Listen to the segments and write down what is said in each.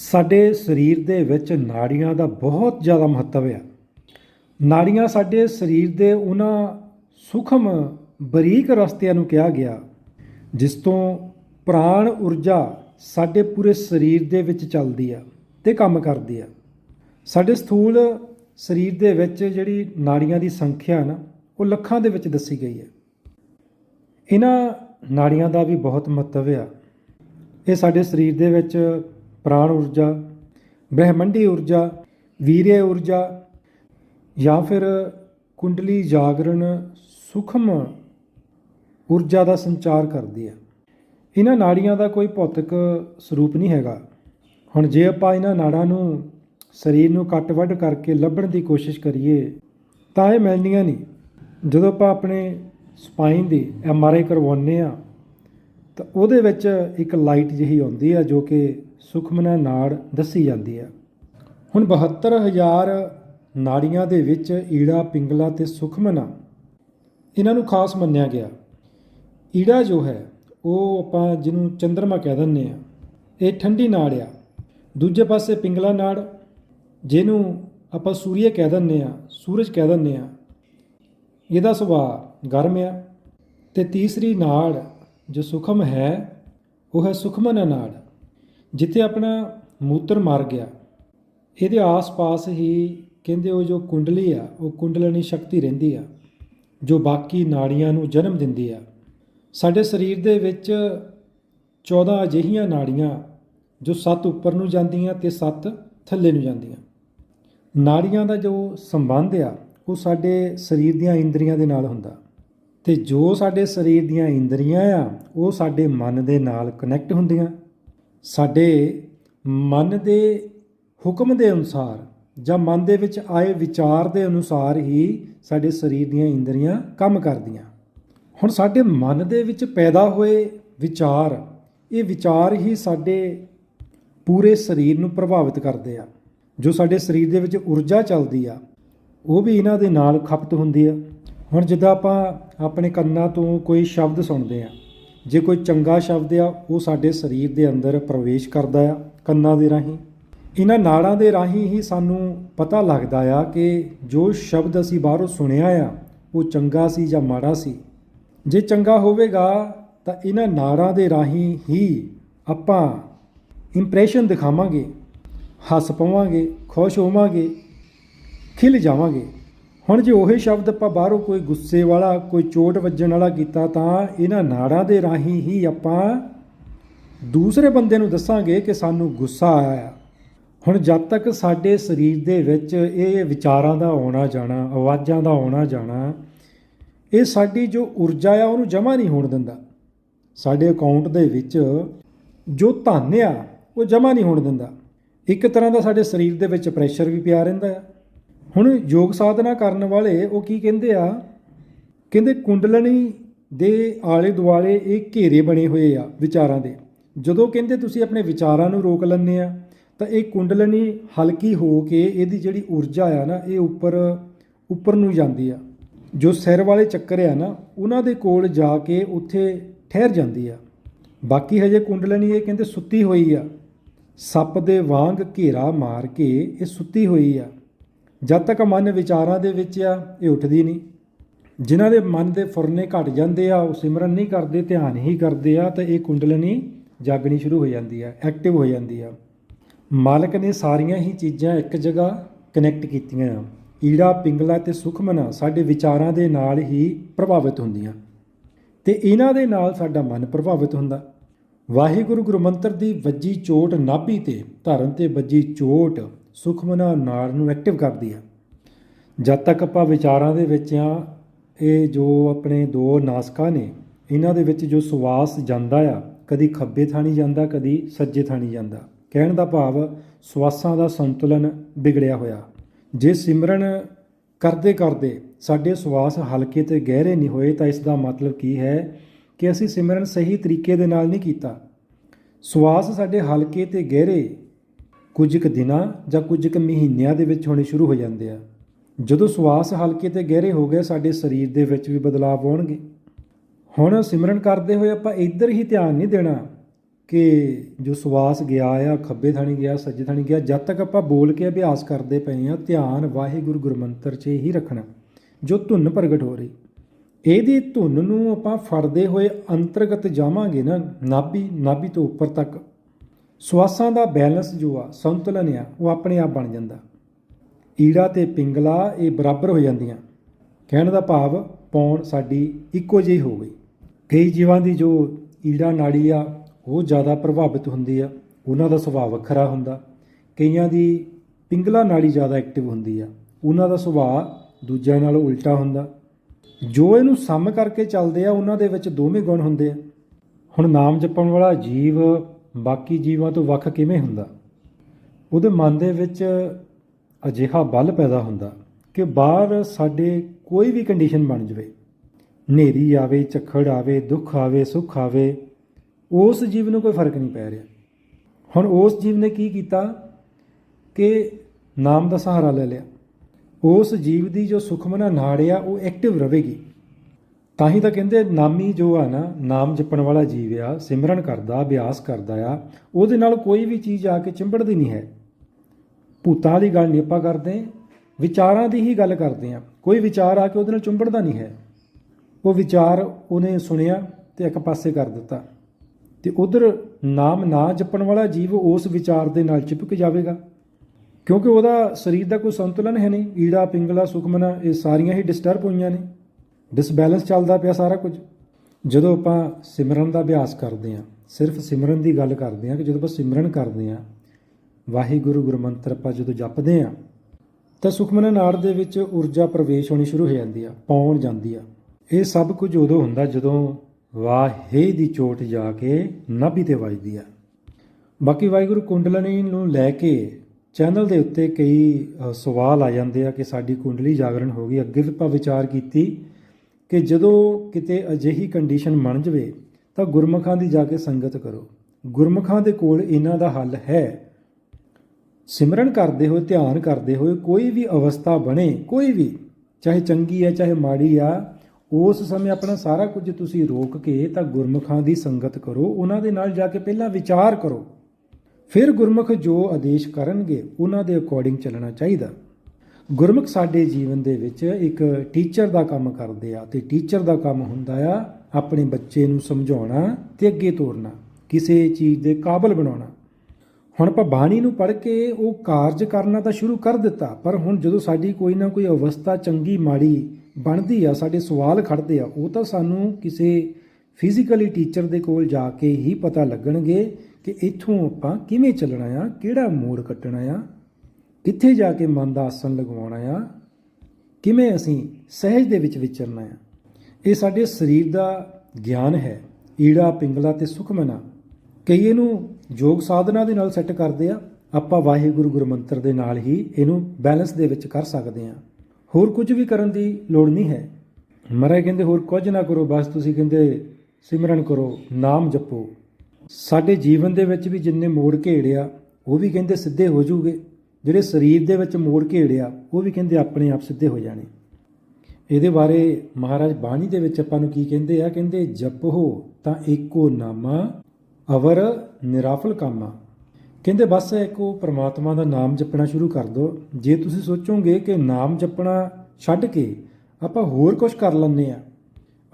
ਸਾਡੇ ਸਰੀਰ ਦੇ ਵਿੱਚ ਨਾੜੀਆਂ ਦਾ ਬਹੁਤ ਜ਼ਿਆਦਾ ਮਹੱਤਵ ਹੈ ਨਾੜੀਆਂ ਸਾਡੇ ਸਰੀਰ ਦੇ ਉਹਨਾਂ ਸੂਖਮ, ਬਰੀਕ ਰਸਤਿਆਂ ਨੂੰ ਕਿਹਾ ਗਿਆ, ਜਿਸ ਤੋਂ ਪ੍ਰਾਣ ਊਰਜਾ ਸਾਡੇ ਪੂਰੇ ਸਰੀਰ ਦੇ ਵਿੱਚ ਚੱਲਦੀ ਆ ਤੇ ਕੰਮ ਕਰਦੀ ਆ। ਸਾਡੇ ਸਥੂਲ ਸਰੀਰ ਦੇ ਵਿੱਚ ਜਿਹੜੀ ਨਾੜੀਆਂ ਦੀ ਸੰਖਿਆ ਨਾ, ਉਹ ਲੱਖਾਂ ਦੇ ਵਿੱਚ ਦੱਸੀ ਗਈ ਹੈ ਇਹਨਾਂ ਨਾੜੀਆਂ ਦਾ ਵੀ ਬਹੁਤ ਮਹੱਤਵ ਆ। ਇਹ ਸਾਡੇ ਸਰੀਰ ਦੇ ਵਿੱਚ ਪ੍ਰਾਣ ਊਰਜਾ, ਬ੍ਰਹਿਮੰਡੀ ਊਰਜਾ ਵੀਰਯ ਊਰਜਾ ਜਾਂ ਫਿਰ ਕੁੰਡਲੀ ਜਾਗਰਣ ਸੂਖਮ ਊਰਜਾ ਦਾ ਸੰਚਾਰ ਕਰਦੀ ਹੈ। ਇਹਨਾਂ ਨਾੜੀਆਂ ਦਾ ਕੋਈ ਭੌਤਿਕ ਸਰੂਪ ਨਹੀਂ ਹੈਗਾ। ਹੁਣ ਜੇ ਆਪਾਂ ਇਹਨਾਂ ਨਾੜਾਂ ਨੂੰ ਸਰੀਰ ਨੂੰ ਕੱਟ ਵੱਢ ਕਰਕੇ ਲੱਭਣ ਦੀ ਕੋਸ਼ਿਸ਼ ਕਰੀਏ, ਤਾਂ ਇਹ ਮਿਲਦੀਆਂ ਨਹੀਂ। ਜਦੋਂ ਆਪਾਂ ਆਪਣੇ ਸਪਾਈਨ ਦੀ ਐਮ ਆਰ ਆਈ ਕਰਵਾਉਂਦੇ ਆ ਤਾਂ ਉਹਦੇ ਵਿੱਚ ਇੱਕ ਲਾਈਟ ਜਿਹੀ ਆਉਂਦੀ ਆ ਜੋ ਕਿ ਸੁਖਮਨਾ ਨਾੜ ਦੱਸੀ ਜਾਂਦੀ ਹੈ। ਹੁਣ 72000 ਨਾੜੀਆਂ ਦੇ ਵਿੱਚ ਈੜਾ, ਪਿੰਗਲਾ ਤੇ ਸੁਖਮਨਾ ਇਹਨਾਂ ਨੂੰ ਖਾਸ ਮੰਨਿਆ ਗਿਆ। ਈੜਾ ਜੋ ਹੈ, ਉਹ ਆਪਾਂ ਜਿਹਨੂੰ ਚੰਦਰਮਾ ਕਹਿ ਦਿੰਦੇ ਆ ਇਹ ਠੰਡੀ ਨਾੜ ਆ। ਦੂਜੇ ਪਾਸੇ ਪਿੰਗਲਾ ਨਾੜ, ਜਿਹਨੂੰ ਆਪਾਂ ਸੂਰਯ ਕਹਿ ਦਿੰਦੇ ਆ ਸੂਰਜ ਕਹਿ ਦਿੰਦੇ ਆ ਇਹਦਾ ਸੁਭਾਅ ਗਰਮ ਆ। ਤੇ ਤੀਸਰੀ ਨਾੜ ਜੋ ਸੁਖਮ ਹੈ, ਉਹ ਹੈ ਸੁਖਮਨ ਨਾੜ। ਜਿੱਥੇ ਆਪਣਾ ਮੂਤਰ ਮਰ ਗਿਆ, ਇਹਦੇ ਆਸ-ਪਾਸ ਹੀ ਕਹਿੰਦੇ ਉਹ ਜੋ ਕੁੰਡਲੀ ਆ, ਉਹ ਕੁੰਡਲਨੀ ਸ਼ਕਤੀ ਰਹਿੰਦੀ ਆ, ਜੋ ਬਾਕੀ ਨਾੜੀਆਂ ਨੂੰ ਜਨਮ ਦਿੰਦੀ ਆ। ਸਾਡੇ ਸਰੀਰ ਦੇ ਵਿੱਚ 14 ਅਜਿਹੀਆਂ ਨਾੜੀਆਂ ਜੋ ਸੱਤ ਉੱਪਰ ਨੂੰ ਜਾਂਦੀਆਂ ਤੇ ਸੱਤ ਥੱਲੇ ਨੂੰ ਜਾਂਦੀਆਂ। ਨਾੜੀਆਂ ਦਾ ਜੋ ਸੰਬੰਧ ਆ, ਉਹ ਸਾਡੇ ਸਰੀਰ ਦੀਆਂ ਇੰਦਰੀਆਂ ਦੇ ਨਾਲ ਹੁੰਦਾ। ਤੇ ਜੋ ਸਾਡੇ ਸਰੀਰ ਦੀਆਂ ਇੰਦਰੀਆਂ ਆ, ਉਹ ਸਾਡੇ ਮਨ ਦੇ ਨਾਲ ਕਨੈਕਟ ਹੁੰਦੀਆਂ। ਸਾਡੇ ਮਨ ਦੇ ਹੁਕਮ ਦੇ ਅਨੁਸਾਰ ਜਾਂ ਮਨ ਦੇ ਵਿੱਚ ਆਏ ਵਿਚਾਰ ਦੇ ਅਨੁਸਾਰ ਹੀ ਸਾਡੇ ਸਰੀਰ ਦੀਆਂ ਇੰਦਰੀਆਂ ਕੰਮ ਕਰਦੀਆਂ। ਹੁਣ ਸਾਡੇ ਮਨ ਦੇ ਵਿੱਚ ਪੈਦਾ ਹੋਏ ਵਿਚਾਰ, ਇਹ ਵਿਚਾਰ ਹੀ ਸਾਡੇ ਪੂਰੇ ਸਰੀਰ ਨੂੰ ਪ੍ਰਭਾਵਿਤ ਕਰਦੇ ਆ। ਜੋ ਸਾਡੇ ਸਰੀਰ ਦੇ ਵਿੱਚ ਊਰਜਾ ਚੱਲਦੀ ਆ, ਉਹ ਵੀ ਇਹਨਾਂ ਦੇ ਨਾਲ ਖਪਤ ਹੁੰਦੀ ਆ। ਹੁਣ ਜਿੱਦਾਂ ਆਪਾਂ ਆਪਣੇ ਕੰਨਾਂ ਤੋਂ ਕੋਈ ਸ਼ਬਦ ਸੁਣਦੇ ਆ ਜੇ ਕੋਈ ਚੰਗਾ ਸ਼ਬਦ ਆ, ਉਹ ਸਾਡੇ ਸਰੀਰ ਦੇ ਅੰਦਰ ਪ੍ਰਵੇਸ਼ ਕਰਦਾ ਆ, ਕੰਨਾਂ ਦੇ ਰਾਹੀਂ। ਇਹਨਾਂ ਨਾੜਾਂ ਦੇ ਰਾਹੀਂ ਹੀ ਸਾਨੂੰ ਪਤਾ ਲੱਗਦਾ ਆ ਕਿ ਜੋ ਸ਼ਬਦ ਅਸੀਂ ਬਾਹਰੋਂ ਸੁਣਿਆ ਆ, ਉਹ ਚੰਗਾ ਸੀ ਜਾਂ ਮਾੜਾ ਸੀ। ਜੇ ਚੰਗਾ ਹੋਵੇਗਾ, ਤਾਂ ਇਹਨਾਂ ਨਾੜਾਂ ਦੇ ਰਾਹੀਂ ਹੀ ਆਪਾਂ ਇੰਪ੍ਰੈਸ਼ਨ ਦਿਖਾਵਾਂਗੇ, ਹੱਸ ਪਵਾਂਗੇ, ਖੁਸ਼ ਹੋਵਾਂਗੇ, ਖਿਲ ਜਾਵਾਂਗੇ। ਹੁਣ ਜੇ ਉਹੀ ਸ਼ਬਦ ਆਪਾਂ ਬਾਹਰੋਂ ਕੋਈ ਗੁੱਸੇ ਵਾਲਾ, ਕੋਈ ਚੋਟ ਵੱਜਣ ਵਾਲਾ ਕੀਤਾ ਤਾਂ ਇਹਨਾਂ ਨਾੜਾਂ ਦੇ ਰਾਹੀਂ ਹੀ ਆਪਾਂ ਦੂਸਰੇ ਬੰਦੇ ਨੂੰ ਦੱਸਾਂਗੇ ਕਿ ਸਾਨੂੰ ਗੁੱਸਾ ਆਇਆ। ਹੈ ਹੁਣ ਜਦ ਤੱਕ ਸਾਡੇ ਸਰੀਰ ਦੇ ਵਿੱਚ ਇਹ ਵਿਚਾਰਾਂ ਦਾ ਆਉਣਾ ਜਾਣਾ, ਆਵਾਜ਼ਾਂ ਦਾ ਆਉਣਾ ਜਾਣਾ, ਇਹ ਸਾਡੀ ਜੋ ਊਰਜਾ ਆ ਉਹਨੂੰ ਜਮ੍ਹਾਂ ਨਹੀਂ ਹੋਣ ਦਿੰਦਾ। ਸਾਡੇ ਅਕਾਊਂਟ ਦੇ ਵਿੱਚ ਜੋ ਧਨ ਆ, ਉਹ ਜਮ੍ਹਾਂ ਨਹੀਂ ਹੋਣ ਦਿੰਦਾ। ਇੱਕ ਤਰ੍ਹਾਂ ਦਾ ਸਾਡੇ ਸਰੀਰ ਦੇ ਵਿੱਚ ਪ੍ਰੈਸ਼ਰ ਵੀ ਪਿਆ ਰਹਿੰਦਾ ਆ। ਹੁਣ ਯੋਗ ਸਾਧਨਾ ਕਰਨ ਵਾਲੇ ਉਹ ਕੀ ਕਹਿੰਦੇ ਆ? ਕਹਿੰਦੇ ਕੁੰਡਲਣੀ ਦੇ ਆਲੇ ਦੁਆਲੇ ਇਹ ਘੇਰੇ ਬਣੇ ਹੋਏ ਆ ਵਿਚਾਰਾਂ ਦੇ। ਜਦੋਂ ਕਹਿੰਦੇ ਤੁਸੀਂ ਆਪਣੇ ਵਿਚਾਰਾਂ ਨੂੰ ਰੋਕ ਲੈਂਦੇ ਆ, ਤਾਂ ਇਹ ਕੁੰਡਲਨੀ ਹਲਕੀ ਹੋ ਕੇ ਇਹਦੀ ਜਿਹੜੀ ਊਰਜਾ ਆ ਨਾ, ਇਹ ਉੱਪਰ ਉੱਪਰ ਨੂੰ ਜਾਂਦੀ ਆ। ਜੋ ਸਿਰ ਵਾਲੇ ਚੱਕਰ ਆ ਨਾ, ਉਹਨਾਂ ਦੇ ਕੋਲ ਜਾ ਕੇ ਉੱਥੇ ਠਹਿਰ ਜਾਂਦੀ ਆ। ਬਾਕੀ ਹਜੇ ਕੁੰਡਲਨੀ ਇਹ ਕਹਿੰਦੇ ਸੁੱਤੀ ਹੋਈ ਆ। ਸੱਪ ਦੇ ਵਾਂਗ ਘੇਰਾ ਮਾਰ ਕੇ ਇਹ ਸੁੱਤੀ ਹੋਈ ਆ। ਜਦ ਤੱਕ ਮਨ ਵਿਚਾਰਾਂ ਦੇ ਵਿੱਚ ਆ, ਇਹ ਉੱਠਦੀ ਨਹੀਂ। ਜਿਨ੍ਹਾਂ ਦੇ ਮਨ ਦੇ ਫੁਰਨੇ ਘਟ ਜਾਂਦੇ ਆ, ਉਹ ਸਿਮਰਨ ਨਹੀਂ ਕਰਦੇ, ਧਿਆਨ ਹੀ ਕਰਦੇ ਆ, ਤਾਂ ਇਹ ਕੁੰਡਲਨੀ ਜਾਗਣੀ ਸ਼ੁਰੂ ਹੋ ਜਾਂਦੀ ਆ ਐਕਟਿਵ ਹੋ ਜਾਂਦੀ ਆ। ਮਾਲਕ ਨੇ ਸਾਰੀਆਂ ਹੀ ਚੀਜ਼ਾਂ ਇੱਕ ਜਗ੍ਹਾ ਕਨੈਕਟ ਕੀਤੀਆਂ ਆ। ਈੜਾ, ਪਿੰਗਲਾ ਤੇ ਸੁਖਮਨਾ ਸਾਡੇ ਵਿਚਾਰਾਂ ਦੇ ਨਾਲ ਹੀ ਪ੍ਰਭਾਵਿਤ ਹੁੰਦੀਆਂ। ਤੇ ਇਹਨਾਂ ਦੇ ਨਾਲ ਸਾਡਾ ਮਨ ਪ੍ਰਭਾਵਿਤ ਹੁੰਦਾ। ਵਾਹਿਗੁਰੂ ਗੁਰੂ ਮੰਤਰ ਦੀ ਵੱਜੀ ਚੋਟ ਨਾਭੀ ਤੇ ਧਰਨ ਤੇ ਵੱਜੀ ਚੋਟ ਸੁਖਮਨਾ ਨਾੜ ਨੂੰ ਐਕਟਿਵ ਕਰਦੀ ਹੈ। ਜਦ ਤੱਕ ਆਪਾਂ ਵਿਚਾਰਾਂ ਦੇ ਵਿੱਚ ਆ, ਇਹ ਜੋ ਆਪਣੇ ਦੋ ਨਾਸਕਾਂ ਨੇ, ਇਹਨਾਂ ਦੇ ਵਿੱਚ ਜੋ ਸਵਾਸ ਜਾਂਦਾ ਆ, ਕਦੀ ਖੱਬੇ ਥਾਣੀ ਜਾਂਦਾ, ਕਦੀ ਸੱਜੇ ਥਾਣੀ ਜਾਂਦਾ, ਕਹਿਣ ਦਾ ਭਾਵ ਸਵਾਸਾਂ ਦਾ ਸੰਤੁਲਨ ਵਿਗੜਿਆ ਹੋਇਆ। ਜੇ ਸਿਮਰਨ ਕਰਦੇ ਕਰਦੇ ਸਾਡੇ ਸਵਾਸ ਹਲਕੇ ਤੇ ਗਹਿਰੇ ਨਹੀਂ ਹੋਏ, ਤਾਂ ਇਸ ਦਾ ਮਤਲਬ ਕੀ ਹੈ ਕਿ ਅਸੀਂ ਸਿਮਰਨ ਸਹੀ ਤਰੀਕੇ ਦੇ ਨਾਲ ਨਹੀਂ ਕੀਤਾ। ਸਵਾਸ ਸਾਡੇ ਹਲਕੇ ਤੇ ਗਹਿਰੇ ਕੁਝ ਕੁ ਦਿਨਾਂ ਜਾਂ ਕੁਝ ਕੁ ਮਹੀਨਿਆਂ ਦੇ ਵਿੱਚ ਹੋਣੇ ਸ਼ੁਰੂ ਹੋ ਜਾਂਦੇ ਆ। ਜਦੋਂ ਸਵਾਸ ਹਲਕੇ ਤੇ ਗਹਿਰੇ ਹੋ ਗਏ, ਸਾਡੇ ਸਰੀਰ ਦੇ ਵਿੱਚ ਵੀ ਬਦਲਾਅ ਆਉਣਗੇ। ਹੁਣ ਸਿਮਰਨ ਕਰਦੇ ਹੋਏ ਆਪਾਂ ਇੱਧਰ ਹੀ ਧਿਆਨ ਨਹੀਂ ਦੇਣਾ ਕਿ ਜੋ ਸਵਾਸ ਗਿਆ ਆ, ਖੱਬੇ ਥਾਣੀ ਗਿਆ, ਸੱਜੇ ਥਾਣੀ ਗਿਆ, ਜਦ ਤੱਕ ਆਪਾਂ ਬੋਲ ਕੇ ਅਭਿਆਸ ਕਰਦੇ ਪਏ ਆ, ਧਿਆਨ ਵਾਹਿਗੁਰੂ ਗੁਰਮੰਤਰ 'ਚ ਹੀ ਰੱਖਣਾ, ਜੋ ਧੁਨ ਪ੍ਰਗਟ ਹੋ ਰਹੀ। ਇਹਦੀ ਧੁਨ ਨੂੰ ਆਪਾਂ ਫੜਦੇ ਹੋਏ ਅੰਤਰਗਤ ਜਾਵਾਂਗੇ ਨਾ, ਨਾਭੀ ਨਾਭੀ ਤੋਂ ਉੱਪਰ ਤੱਕ। ਸਵਾਸਾਂ ਦਾ ਬੈਲੈਂਸ ਜੋ ਆ, ਸੰਤੁਲਨ ਆ, ਉਹ ਆਪਣੇ ਆਪ ਬਣ ਜਾਂਦਾ। ਈੜਾ ਤੇ ਪਿੰਗਲਾ ਇਹ ਬਰਾਬਰ ਹੋ ਜਾਂਦੀਆਂ। ਕਹਿਣ ਦਾ ਭਾਵ, ਪੌਣ ਸਾਡੀ ਇੱਕੋ ਜਿਹੀ ਹੋ ਗਈ। ਕਈ ਜੀਵਾਂ ਦੀ ਜੋ ਈੜਾ ਨਾੜੀ ਆ, ਉਹ ਜ਼ਿਆਦਾ ਪ੍ਰਭਾਵਿਤ ਹੁੰਦੀ ਆ। ਉਹਨਾਂ ਦਾ ਸੁਭਾਅ ਵੱਖਰਾ ਹੁੰਦਾ। ਕਈਆਂ ਦੀ ਪਿੰਗਲਾ ਨਾੜੀ ਜ਼ਿਆਦਾ ਐਕਟਿਵ ਹੁੰਦੀ ਆ। ਉਹਨਾਂ ਦਾ ਸੁਭਾਅ ਦੂਜਿਆਂ ਨਾਲੋਂ ਉਲਟਾ ਹੁੰਦਾ। ਜੋ ਇਹਨੂੰ ਸਮ ਕਰਕੇ ਚੱਲਦੇ ਆ, ਉਹਨਾਂ ਦੇ ਵਿੱਚ ਦੋਵੇਂ ਗੁਣ ਹੁੰਦੇ ਆ। ਹੁਣ ਨਾਮ ਜਪਣ ਵਾਲਾ ਜੀਵ ਬਾਕੀ ਜੀਵਾਂ ਤੋਂ ਵੱਖ ਕਿਵੇਂ ਹੁੰਦਾ? ਉਹਦੇ ਮਨ ਦੇ ਵਿੱਚ ਅਜਿਹਾ ਬਲ ਪੈਦਾ ਹੁੰਦਾ ਕਿ ਬਾਹਰ ਸਾਡੇ ਕੋਈ ਵੀ ਕੰਡੀਸ਼ਨ ਬਣ ਜਵੇ। ਹਨੇਰੀ ਆਵੇ, ਝੱਖੜ ਆਵੇ, ਦੁੱਖ ਆਵੇ, ਸੁੱਖ ਆਵੇ, ਉਸ ਜੀਵ ਨੂੰ ਕੋਈ ਫ਼ਰਕ ਨਹੀਂ ਪੈ ਰਿਹਾ। ਹੁਣ ਉਸ ਜੀਵ ਨੇ ਕੀ ਕੀਤਾ ਕਿ ਨਾਮ ਦਾ ਸਹਾਰਾ ਲੈ ਲਿਆ। ਉਸ ਜੀਵ ਦੀ ਜੋ ਸੁਖਮਨਾ ਨਾੜ ਆ, ਉਹ ਐਕਟਿਵ ਰਹੇਗੀ। ਤਾਂ ਹੀ ਤਾਂ ਕਹਿੰਦੇ ਨਾਮੀ ਜੋ ਆ ਨਾ, ਨਾਮ ਜਪਣ ਵਾਲਾ ਜੀਵ ਆ, ਸਿਮਰਨ ਕਰਦਾ, ਅਭਿਆਸ ਕਰਦਾ ਆ, ਉਹਦੇ ਨਾਲ ਕੋਈ ਵੀ ਚੀਜ਼ ਆ ਕੇ ਚਿੰਬੜਦੀ ਨਹੀਂ ਹੈ। ਭੂਤਾਂ ਦੀ ਗੱਲ ਨਹੀਂ ਆਪਾਂ ਕਰਦੇ, ਵਿਚਾਰਾਂ ਦੀ ਹੀ ਗੱਲ ਕਰਦੇ ਆ। ਕੋਈ ਵਿਚਾਰ ਆ ਕੇ ਉਹਦੇ ਨਾਲ ਚੁੰਬੜਦਾ ਨਹੀਂ ਹੈ। ਉਹ ਵਿਚਾਰ ਉਹਨੇ ਸੁਣਿਆ ਤੇ ਇੱਕ ਪਾਸੇ ਕਰ ਦਿੱਤਾ। ਤੇ ਉਧਰ ਨਾਮ ਨਾ ਜਪਣ ਵਾਲਾ ਜੀਵ ਉਸ ਵਿਚਾਰ ਦੇ ਨਾਲ ਚਿਪਕ ਜਾਵੇਗਾ। ਕਿਉਂਕਿ ਉਹਦਾ ਸਰੀਰ ਦਾ ਕੋਈ ਸੰਤੁਲਨ ਹੈ ਨਹੀਂ, ਈੜਾ, ਪਿੰਗਲਾ, ਸੁਖਮਨਾ, ਇਹ ਸਾਰੀਆਂ ਹੀ ਡਿਸਟਰਬ ਹੋਈਆਂ ਨੇ। ਡਿਸਬੈਲੈਂਸ ਚੱਲਦਾ ਪਿਆ ਸਾਰਾ ਕੁਝ। ਜਦੋਂ ਆਪਾਂ ਸਿਮਰਨ ਦਾ ਅਭਿਆਸ ਕਰਦੇ ਹਾਂ, ਸਿਰਫ ਸਿਮਰਨ ਦੀ ਗੱਲ ਕਰਦੇ ਹਾਂ ਕਿ ਜਦੋਂ ਆਪਾਂ ਸਿਮਰਨ ਕਰਦੇ ਹਾਂ, ਵਾਹਿਗੁਰੂ ਗੁਰਮੰਤਰ ਆਪਾਂ ਜਦੋਂ ਜਪਦੇ ਹਾਂ, ਤਾਂ ਸੁਖਮਨ ਨਾੜ ਦੇ ਵਿੱਚ ਊਰਜਾ ਪ੍ਰਵੇਸ਼ ਹੋਣੀ ਸ਼ੁਰੂ ਹੋ ਜਾਂਦੀ ਆ, ਪੌਣ ਜਾਂਦੀ ਆ। ਇਹ ਸਭ ਕੁਝ ਉਦੋਂ ਹੁੰਦਾ ਜਦੋਂ ਵਾਹੇ ਦੀ ਚੋਟ ਜਾ ਕੇ ਨਾਭੀ ਤੇ ਵੱਜਦੀ ਆ। ਬਾਕੀ ਵਾਹਿਗੁਰੂ ਕੁੰਡਲਨੀ ਨੂੰ ਲੈ ਕੇ ਚੈਨਲ ਦੇ ਉੱਤੇ ਕਈ ਸਵਾਲ ਆ ਜਾਂਦੇ ਆ ਕਿ ਸਾਡੀ ਕੁੰਡਲੀ ਜਾਗਰਣ ਹੋ ਗਈ, ਅੱਗੇ ਵੀ ਆਪਾਂ ਵਿਚਾਰ ਕੀਤੀ। ਕਿ ਜਦੋਂ ਕਿਤੇ ਅਜਿਹੀ ਕੰਡੀਸ਼ਨ ਬਣ ਜਵੇ, ਤਾਂ ਗੁਰਮੁਖਾਂ ਦੀ ਜਾ ਕੇ ਸੰਗਤ ਕਰੋ। ਗੁਰਮੁਖਾਂ ਦੇ ਕੋਲ ਇਹਨਾਂ ਦਾ ਹੱਲ ਹੈ। ਸਿਮਰਨ ਕਰਦੇ ਹੋਏ, ਧਿਆਨ ਕਰਦੇ ਹੋਏ ਕੋਈ ਵੀ ਅਵਸਥਾ ਬਣੇ, ਕੋਈ ਵੀ, ਚਾਹੇ ਚੰਗੀ ਹੈ, ਚਾਹੇ ਮਾੜੀ ਆ, ਉਸ ਸਮੇਂ ਆਪਣਾ ਸਾਰਾ ਕੁਝ ਤੁਸੀਂ ਰੋਕ ਕੇ ਤਾਂ ਗੁਰਮੁਖਾਂ ਦੀ ਸੰਗਤ ਕਰੋ। ਉਹਨਾਂ ਦੇ ਨਾਲ ਜਾ ਕੇ ਪਹਿਲਾਂ ਵਿਚਾਰ ਕਰੋ। ਫਿਰ ਗੁਰਮੁਖ ਜੋ ਆਦੇਸ਼ ਕਰਨਗੇ, ਉਹਨਾਂ ਦੇ ਅਕੋਰਡਿੰਗ ਚੱਲਣਾ ਚਾਹੀਦਾ। ਗੁਰਮੁਖ ਸਾਡੇ ਜੀਵਨ ਦੇ ਵਿੱਚ ਇੱਕ ਟੀਚਰ ਦਾ ਕੰਮ ਕਰਦੇ ਆ ਤੇ ਟੀਚਰ ਦਾ ਕੰਮ ਹੁੰਦਾ ਆ ਆਪਣੇ ਬੱਚੇ ਨੂੰ ਸਮਝਾਉਣਾ ਤੇ ਅੱਗੇ ਤੋਰਨਾ, ਕਿਸੇ ਚੀਜ਼ ਦੇ ਕਾਬਲ ਬਣਾਉਣਾ। ਹੁਣ ਆਪਾਂ ਬਾਣੀ ਨੂੰ ਪੜ੍ਹ ਕੇ ਉਹ ਕਾਰਜ ਕਰਨਾ ਤਾਂ ਸ਼ੁਰੂ ਕਰ ਦਿੱਤਾ, ਪਰ ਹੁਣ ਜਦੋਂ ਸਾਡੀ ਕੋਈ ਨਾ ਕੋਈ ਅਵਸਥਾ ਚੰਗੀ ਮਾੜੀ ਬਣਦੀ ਆ, ਸਾਡੇ ਸਵਾਲ ਖੜਦੇ ਆ, ਉਹ ਤਾਂ ਸਾਨੂੰ ਕਿਸੇ ਫਿਜ਼ੀਕਲੀ ਟੀਚਰ ਦੇ ਕੋਲ ਜਾ ਕੇ ਹੀ ਪਤਾ ਲੱਗਣਗੇ ਕਿ ਇੱਥੋਂ ਆਪਾਂ ਕਿਵੇਂ ਚੱਲਣਾ ਆ, ਕਿਹੜਾ ਮੋੜ ਕੱਟਣਾ ਆ ਕਿੱਥੇ ਜਾ ਕੇ ਮਨ ਦਾ ਆਸਣ ਲਗਵਾਉਣਾ ਆ? ਕਿਵੇਂ ਅਸੀਂ ਸਹਿਜ ਦੇ ਵਿੱਚ ਵਿਚਰਨਾ ਆ? ਇਹ ਸਾਡੇ ਸਰੀਰ ਦਾ ਗਿਆਨ ਹੈ। ਈੜਾ, ਪਿੰਗਲਾ ਤੇ ਸੁਖਮਨਾ। ਕਈ ਇਹਨੂੰ ਯੋਗ ਸਾਧਨਾ ਦੇ ਨਾਲ ਸੈੱਟ ਕਰਦੇ ਆ। ਆਪਾਂ ਵਾਹਿਗੁਰੂ ਗੁਰਮੰਤਰ ਦੇ ਨਾਲ ਹੀ ਇਹਨੂੰ ਬੈਲੈਂਸ ਦੇ ਵਿੱਚ ਕਰ ਸਕਦੇ ਆ। ਹੋਰ ਕੁਝ ਵੀ ਕਰਨ ਦੀ ਲੋੜ ਨਹੀਂ ਹੈ। ਮਹਾਰਾਜ ਕਹਿੰਦੇ, ਹੋਰ ਕੁਝ ਨਾ ਕਰੋ, ਬਸ ਤੁਸੀਂ ਕਹਿੰਦੇ, ਸਿਮਰਨ ਕਰੋ, ਨਾਮ ਜਪੋ। ਸਾਡੇ ਜੀਵਨ ਦੇ ਵਿੱਚ ਵੀ ਜਿੰਨੇ ਮੋੜ ਘੇੜਿਆ ਉਹ ਵੀ ਕਹਿੰਦੇ ਸਿੱਧੇ ਹੋ ਜੂਗੇ ਜਿਹੜੇ ਸਰੀਰ ਦੇ ਵਿੱਚ ਮੋੜ ਘੇੜਿਆ ਉਹ ਵੀ ਕਹਿੰਦੇ ਆਪਣੇ ਆਪ ਸਿੱਧੇ ਹੋ ਜਾਣੇ। ਇਹਦੇ ਬਾਰੇ ਮਹਾਰਾਜ ਬਾਣੀ ਦੇ ਵਿੱਚ ਆਪਾਂ ਨੂੰ ਕੀ ਕਹਿੰਦੇ ਆ? ਕਹਿੰਦੇ, ਜਪੋ ਤਾਂ ਏਕੋ ਨਾਮਾ, ਅਵਰ ਨਿਰਾਫਲ ਕਾਮਾ। ਕਹਿੰਦੇ, ਬਸ ਇੱਕੋ ਪ੍ਰਮਾਤਮਾ ਦਾ ਨਾਮ ਜਪਣਾ ਸ਼ੁਰੂ ਕਰ ਦਿਓ ਜੇ ਤੁਸੀਂ ਸੋਚੋਗੇ ਕਿ ਨਾਮ ਜਪਣਾ ਛੱਡ ਕੇ ਆਪਾਂ ਹੋਰ ਕੁਝ ਕਰ ਲੈਂਦੇ ਆ,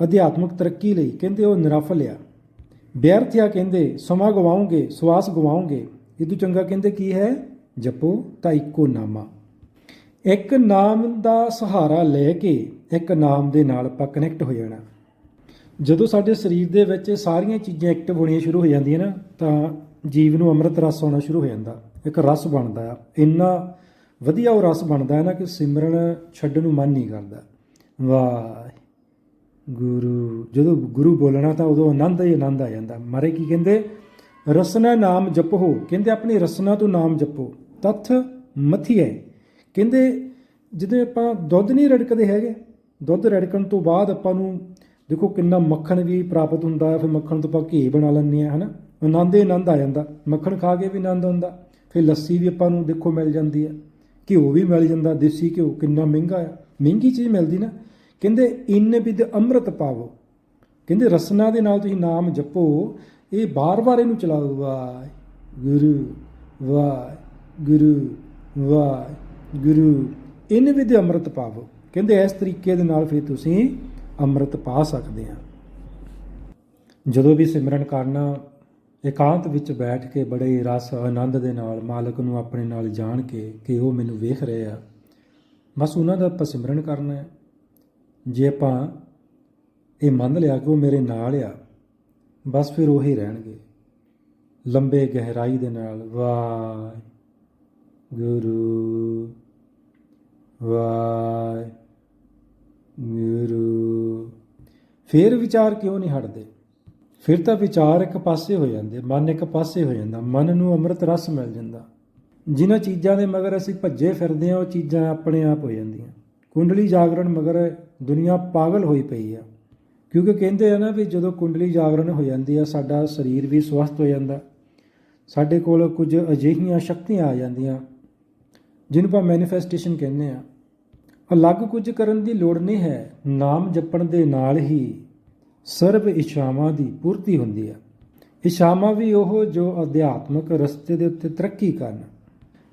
ਅਧਿਆਤਮਿਕ ਤਰੱਕੀ ਲਈ, ਕਹਿੰਦੇ, ਉਹ ਨਿਰਾਫਲ ਆ। ਬੇਅਰਥਿਆ ਕਹਿੰਦੇ, ਸਮਾਂ ਗਵਾਉਂਗੇ ਸਵਾਸ ਗਵਾਉਂਗੇ ਇਹ ਤੋਂ ਚੰਗਾ, ਕਹਿੰਦੇ, ਕੀ ਹੈ? ਜਪੋ ਤਾਂ ਇੱਕੋ ਨਾਮਾ ਇੱਕ ਨਾਮ ਦਾ ਸਹਾਰਾ ਲੈ ਕੇ ਇੱਕ ਨਾਮ ਦੇ ਨਾਲ ਆਪਾਂ ਕਨੈਕਟ ਹੋ ਜਾਣਾ। ਜਦੋਂ ਸਾਡੇ ਸਰੀਰ ਦੇ ਵਿੱਚ ਸਾਰੀਆਂ ਚੀਜ਼ਾਂ ਐਕਟਿਵ ਹੋਣੀਆਂ ਸ਼ੁਰੂ ਹੋ ਜਾਂਦੀਆਂ ਨਾ, ਤਾਂ ਜੀਵ ਨੂੰ ਅੰਮ੍ਰਿਤ ਰਸ ਆਉਣਾ ਸ਼ੁਰੂ ਹੋ ਜਾਂਦਾ। ਇੱਕ ਰਸ ਬਣਦਾ ਆ। ਇੰਨਾ ਵਧੀਆ ਉਹ ਰਸ ਬਣਦਾ ਹੈ ਨਾ ਕਿ ਸਿਮਰਨ ਛੱਡਣ ਨੂੰ ਮਨ ਨਹੀਂ ਕਰਦਾ। ਵਾਹ ਗੁਰੂ ਜਦੋਂ ਗੁਰੂ ਬੋਲਣਾ ਤਾਂ ਉਦੋਂ ਆਨੰਦ ਹੀ ਆਨੰਦ ਆ ਜਾਂਦਾ। ਮਾਰੇ ਕੀ ਕਹਿੰਦੇ? ਰਸਨਾ ਨਾਮ ਜਪੋ। ਕਹਿੰਦੇ ਆਪਣੀ ਰਸਨਾ ਤੋਂ ਨਾਮ ਜਪੋ। ਤੱਥ ਮਥੀਏ ਕਹਿੰਦੇ ਜਦੋਂ ਆਪਾਂ ਦੁੱਧ ਨਹੀਂ ਰੜਕਦੇ ਹੈਗੇ, ਦੁੱਧ ਰੜਕਣ ਤੋਂ ਬਾਅਦ ਆਪਾਂ ਨੂੰ ਦੇਖੋ ਕਿੰਨਾ ਮੱਖਣ ਵੀ ਪ੍ਰਾਪਤ ਹੁੰਦਾ ਹੈ, ਫਿਰ ਮੱਖਣ ਤੋਂ ਆਪਾਂ ਘੀ ਬਣਾ ਲੈਂਦੇ ਆ ਹਨਾ? ਆਨੰਦ ਹੀ ਆਨੰਦ ਆ ਜਾਂਦਾ। ਮੱਖਣ ਖਾ ਕੇ ਵੀ ਆਨੰਦ ਆਉਂਦਾ, ਫਿਰ ਲੱਸੀ ਵੀ ਆਪਾਂ ਨੂੰ ਦੇਖੋ ਮਿਲ ਜਾਂਦੀ ਹੈ। ਘਿਓ ਵੀ ਮਿਲ ਜਾਂਦਾ, ਦੇਸੀ ਘਿਓ ਕਿੰਨਾ ਮਹਿੰਗਾ ਆ। ਮਹਿੰਗੀ ਚੀਜ਼ ਮਿਲਦੀ ਨਾ। ਕਹਿੰਦੇ, ਇਨ ਵਿਦ ਅੰਮ੍ਰਿਤ ਪਾਵੋ। ਕਹਿੰਦੇ, ਰਸਨਾ ਦੇ ਨਾਲ ਤੁਸੀਂ ਨਾਮ ਜਪੋ, ਇਹ ਬਾਰ-ਬਾਰ ਇਹਨੂੰ ਚਲਾਓ। Waheguru, Waheguru Waheguru in with ਅੰਮ੍ਰਿਤ ਪਾਵੋ। ਕਹਿੰਦੇ ਇਸ ਤਰੀਕੇ ਦੇ ਨਾਲ ਫਿਰ ਤੁਸੀਂ ਅੰਮ੍ਰਿਤ ਪਾ ਸਕਦੇ ਆ। ਜਦੋਂ ਵੀ ਸਿਮਰਨ ਕਰਨਾ, ਇਕਾਂਤ ਵਿੱਚ ਬੈਠ ਕੇ ਬੜੇ ਰਸ, ਆਨੰਦ ਦੇ ਨਾਲ ਮਾਲਕ ਨੂੰ ਆਪਣੇ ਨਾਲ ਜਾਣ ਕੇ ਕਿ ਉਹ ਮੈਨੂੰ ਵੇਖ ਰਹੇ ਆ। ਬਸ ਉਹਨਾਂ ਦਾ ਆਪਾਂ ਸਿਮਰਨ ਕਰਨਾ ਹੈ। ਜੇ ਆਪਾਂ ਇਹ ਮੰਨ ਲਿਆ ਕਿ ਉਹ ਮੇਰੇ ਨਾਲ ਆ, ਬਸ ਫਿਰ ਉਹੀ ਰਹਿਣਗੇ। ਲੰਬੇ ਗਹਿਰਾਈ ਦੇ ਨਾਲ, ਵਾਹਿ ਗੁਰੂ ਵਾਹਿ ਗੁਰੂ ਫਿਰ ਵਿਚਾਰ ਕਿਉਂ ਨਹੀਂ ਹਟਦੇ? ਫਿਰ ਤਾਂ ਵਿਚਾਰ ਇੱਕ ਪਾਸੇ ਹੋ ਜਾਂਦੇ, ਮਨ ਇੱਕ ਪਾਸੇ ਹੋ ਜਾਂਦਾ, ਮਨ ਨੂੰ ਅੰਮ੍ਰਿਤ ਰਸ ਮਿਲ ਜਾਂਦਾ। ਜਿਨ੍ਹਾਂ ਚੀਜ਼ਾਂ ਦੇ ਮਗਰ ਅਸੀਂ ਭੱਜੇ ਫਿਰਦੇ ਆ ਉਹ ਚੀਜ਼ਾਂ ਆਪਣੇ ਆਪ ਹੋ ਜਾਂਦੀਆਂ। ਕੁੰਡਲੀ ਜਾਗਰਣ ਮਗਰ ਦੁਨੀਆ ਪਾਗਲ ਹੋਈ ਪਈ ਆ। ਕਿਉਂਕਿ ਕਹਿੰਦੇ ਆ ਨਾ ਵੀ ਜਦੋਂ ਕੁੰਡਲੀ ਜਾਗਰਣ ਹੋ ਜਾਂਦੀ ਆ, ਸਾਡਾ ਸਰੀਰ ਵੀ ਸਵਸਥ ਹੋ ਜਾਂਦਾ। ਸਾਡੇ ਕੋਲ ਕੁਝ ਅਜਿਹੀਆਂ ਸ਼ਕਤੀਆਂ ਆ ਜਾਂਦੀਆਂ ਜਿਹਨੂੰ ਆਪਾਂ ਮੈਨੀਫੈਸਟੇਸ਼ਨ ਕਹਿੰਦੇ ਆ ਅਲੱਗ ਕੁਝ ਕਰਨ ਦੀ ਲੋੜ ਨਹੀਂ ਹੈ। ਨਾਮ ਜਪਣ ਦੇ ਨਾਲ ਹੀ ਸਰਬ ਇਛਾਵਾਂ ਦੀ ਪੂਰਤੀ ਹੁੰਦੀ ਹੈ। ਇਛਾਵਾਂ ਵੀ ਉਹ ਜੋ ਅਧਿਆਤਮਕ ਰਸਤੇ ਦੇ ਉੱਤੇ ਤਰੱਕੀ ਕਰਨ।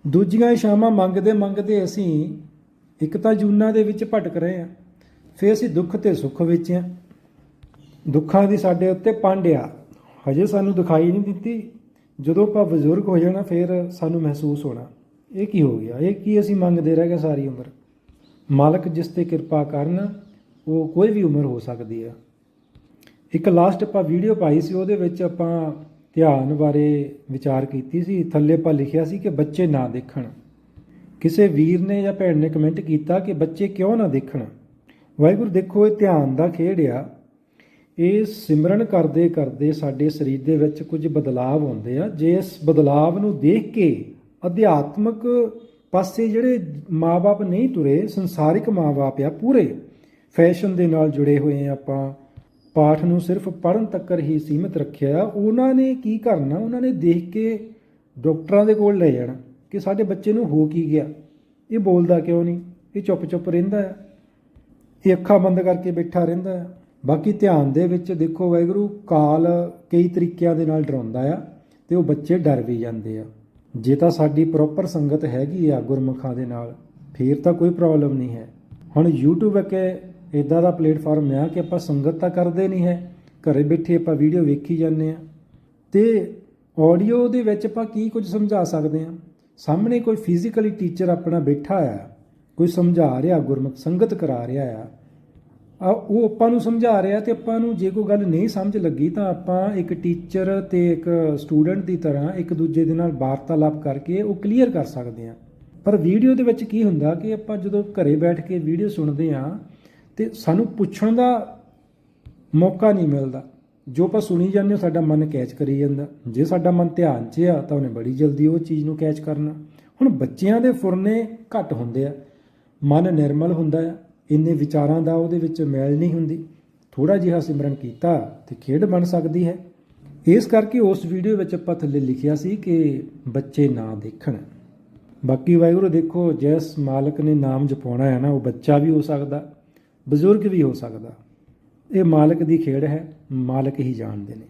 ਦੂਜੀਆਂ ਇਛਾਵਾਂ ਮੰਗਦੇ ਮੰਗਦੇ ਅਸੀਂ ਇੱਕ ਤਾਂ ਜੂਨਾਂ ਦੇ ਵਿੱਚ ਭਟਕ ਰਹੇ ਹਾਂ। ਫਿਰ ਅਸੀਂ ਦੁੱਖ ਤੇ ਸੁੱਖ ਵਿੱਚ ਹਾਂ। ਦੁੱਖਾਂ ਦੀ ਸਾਡੇ ਉੱਤੇ ਪਾਂਡਿਆ ਹਜੇ ਸਾਨੂੰ ਦਿਖਾਈ ਨਹੀਂ ਦਿੱਤੀ। ਜਦੋਂ ਆਪਾਂ ਬਜ਼ੁਰਗ ਹੋ ਜਾਣਾ, ਫਿਰ ਸਾਨੂੰ ਮਹਿਸੂਸ ਹੋਣਾ। ਇਹ ਕੀ ਹੋ ਗਿਆ? ਇਹ ਕੀ ਅਸੀਂ ਮੰਗਦੇ ਰਹਿ ਗਏ ਸਾਰੀ ਉਮਰ? ਮਾਲਕ ਜਿਸ ਤੇ ਕਿਰਪਾ ਕਰਨ, ਉਹ ਕੋਈ ਵੀ ਉਮਰ ਹੋ ਸਕਦੀ ਹੈ ਇੱਕ ਲਾਸਟ ਆਪਾਂ ਵੀਡੀਓ ਪਾਈ ਸੀ, ਉਹਦੇ ਵਿੱਚ ਆਪਾਂ ਧਿਆਨ ਬਾਰੇ ਵਿਚਾਰ ਕੀਤੀ ਸੀ। ਥੱਲੇ ਆਪਾਂ ਲਿਖਿਆ ਸੀ ਕਿ ਬੱਚੇ ਨਾ ਦੇਖਣ। ਕਿਸੇ ਵੀਰ ਨੇ ਜਾਂ ਭੈਣ ਨੇ ਕਮੈਂਟ ਕੀਤਾ ਕਿ ਬੱਚੇ ਕਿਉਂ ਨਾ ਦੇਖਣ? ਵਾਹਿਗੁਰੂ, ਦੇਖੋ, ਇਹ ਧਿਆਨ ਦਾ ਖੇਡ ਆ। ਇਹ ਸਿਮਰਨ ਕਰਦੇ ਕਰਦੇ ਸਾਡੇ ਸਰੀਰ ਦੇ ਵਿੱਚ ਕੁਝ ਬਦਲਾਅ ਆਉਂਦੇ ਆ। ਜੇ ਇਸ ਬਦਲਾਅ ਨੂੰ ਦੇਖ ਕੇ ਅਧਿਆਤਮਕ ਪਾਸੇ ਜਿਹੜੇ ਮਾਪੇ ਨਹੀਂ ਤੁਰੇ, ਸੰਸਾਰਿਕ ਮਾਪੇ ਆ ਪੂਰੇ। ਫੈਸ਼ਨ ਦੇ ਨਾਲ ਜੁੜੇ ਹੋਏ ਆ ਆਪਾਂ। ਪਾਠ ਨੂੰ ਸਿਰਫ ਪੜਨ ਤੱਕ ਹੀ ਸੀਮਿਤ ਰੱਖਿਆ। ਉਹਨਾਂ ਨੇ ਕੀ ਕਰਨਾ? ਉਹਨਾਂ ਨੇ ਦੇਖ ਕੇ ਡਾਕਟਰਾਂ ਦੇ ਕੋਲ ਲੈ ਜਾਣਾ ਕਿ ਸਾਡੇ ਬੱਚੇ ਨੂੰ ਹੋ ਕੀ ਗਿਆ। ਇਹ ਬੋਲਦਾ ਕਿਉਂ ਨਹੀਂ? ਇਹ ਚੁੱਪ-ਚੁੱਪ ਰਹਿੰਦਾ ਹੈ ਇਹ ਅੱਖਾਂ ਬੰਦ ਕਰਕੇ ਬੈਠਾ ਰਹਿੰਦਾ ਹੈ ਬਾਕੀ ਧਿਆਨ ਦੇ ਵਿੱਚ ਦੇਖੋ ਵਾਹਿਗੁਰੂ ਕਾਲ ਕਈ ਤਰੀਕਿਆਂ ਦੇ ਨਾਲ ਡਰਾਉਂਦਾ ਆ ਤੇ ਉਹ ਬੱਚੇ ਡਰ ਵੀ ਜਾਂਦੇ ਆ। ਜੇ ਤਾਂ ਸਾਡੀ ਪ੍ਰੋਪਰ ਸੰਗਤ ਹੈਗੀ ਆ ਗੁਰਮੁਖਾਂ ਦੇ ਨਾਲ, ਫੇਰ ਤਾਂ ਕੋਈ ਪ੍ਰੋਬਲਮ ਨਹੀਂ ਹੈ। ਹੁਣ YouTube ਇੱਕ ਇਦਾਂ ਦਾ ਪਲੇਟਫਾਰਮ ਆ ਕਿ ਆਪਾਂ ਸੰਗਤ ਤਾਂ ਕਰਦੇ ਨਹੀਂ ਹੈ। ਘਰੇ ਬੈਠੇ ਆਪਾਂ ਵੀਡੀਓ ਵੇਖੀ ਜਾਂਦੇ ਆ ਤੇ ਆਡੀਓ ਦੇ ਵਿੱਚ ਆਪਾਂ ਕੀ ਕੁਝ ਸਮਝਾ ਸਕਦੇ ਆ ਸਾਹਮਣੇ ਕੋਈ ਫਿਜ਼ੀਕਲੀ ਟੀਚਰ ਆਪਣਾ ਬੈਠਾ ਆ, ਕੋਈ ਸਮਝਾ ਰਿਹਾ, ਗੁਰਮੁਖ ਸੰਗਤ ਕਰਾ ਰਿਹਾ ਆ ਆ, ਉਹ ਆਪਾਂ ਨੂੰ ਸਮਝਾ ਰਿਹਾ ਤੇ ਆਪਾਂ ਨੂੰ ਜੇ ਕੋਈ ਗੱਲ ਨਹੀਂ ਸਮਝ ਲੱਗੀ ਤਾਂ ਆਪਾਂ ਇੱਕ ਟੀਚਰ ਤੇ ਇੱਕ ਸਟੂਡੈਂਟ ਦੀ ਤਰ੍ਹਾਂ ਇੱਕ ਦੂਜੇ ਦੇ ਨਾਲ ਵਾਰਤਾਲਾਪ ਕਰਕੇ ਉਹ ਕਲੀਅਰ ਕਰ ਸਕਦੇ ਆ ਪਰ ਵੀਡੀਓ ਦੇ ਵਿੱਚ ਕੀ ਹੁੰਦਾ ਕਿ ਆਪਾਂ ਜਦੋਂ ਘਰੇ ਬੈਠ ਕੇ ਵੀਡੀਓ ਸੁਣਦੇ ਆ ਤੇ ਸਾਨੂੰ ਪੁੱਛਣ ਦਾ ਮੌਕਾ ਨਹੀਂ ਮਿਲਦਾ। ਜੋ ਆਪਾਂ ਸੁਣੀ ਜਾਂਦੇ ਹਾਂ, ਸਾਡਾ ਮਨ ਕੈਚ ਕਰੀ ਜਾਂਦਾ। ਜੇ ਸਾਡਾ ਮਨ ਧਿਆਨ 'ਚ ਆ, ਤਾਂ ਉਹਨੇ ਬੜੀ ਜਲਦੀ ਉਹ ਚੀਜ਼ ਨੂੰ ਕੈਚ ਕਰਨਾ। ਹੁਣ ਬੱਚਿਆਂ ਦੇ ਫੁਰਨੇ ਘੱਟ ਹੁੰਦੇ ਆ। ਮਨ ਨਿਰਮਲ ਹੁੰਦਾ ਆ। ਇੰਨੇ ਵਿਚਾਰਾਂ ਦਾ ਉਹਦੇ ਵਿੱਚ ਮੈਲ ਨਹੀਂ ਹੁੰਦੀ। ਥੋੜਾ ਜਿਹਾ ਸਿਮਰਨ ਕੀਤਾ ਤੇ ਖੇਡ ਬਣ ਸਕਦੀ ਹੈ। ਇਸ ਕਰਕੇ ਉਸ ਵੀਡੀਓ ਵਿੱਚ ਆਪਾਂ ਥੱਲੇ ਲਿਖਿਆ ਸੀ ਕਿ ਬੱਚੇ ਨਾ ਦੇਖਣ। ਬਾਕੀ ਵਾਹਿਗੁਰੂ ਦੇਖੋ, ਜਿਸ ਮਾਲਕ ਨੇ ਨਾਮ ਜਪਾਉਣਾ ਹੈ ਨਾ, ਉਹ ਬੱਚਾ ਵੀ ਹੋ ਸਕਦਾ, ਬਜ਼ੁਰਗ ਵੀ ਹੋ ਸਕਦਾ। ਇਹ ਮਾਲਕ ਦੀ ਖੇਡ ਹੈ, ਮਾਲਕ ਹੀ ਜਾਣਦੇ ਨੇ।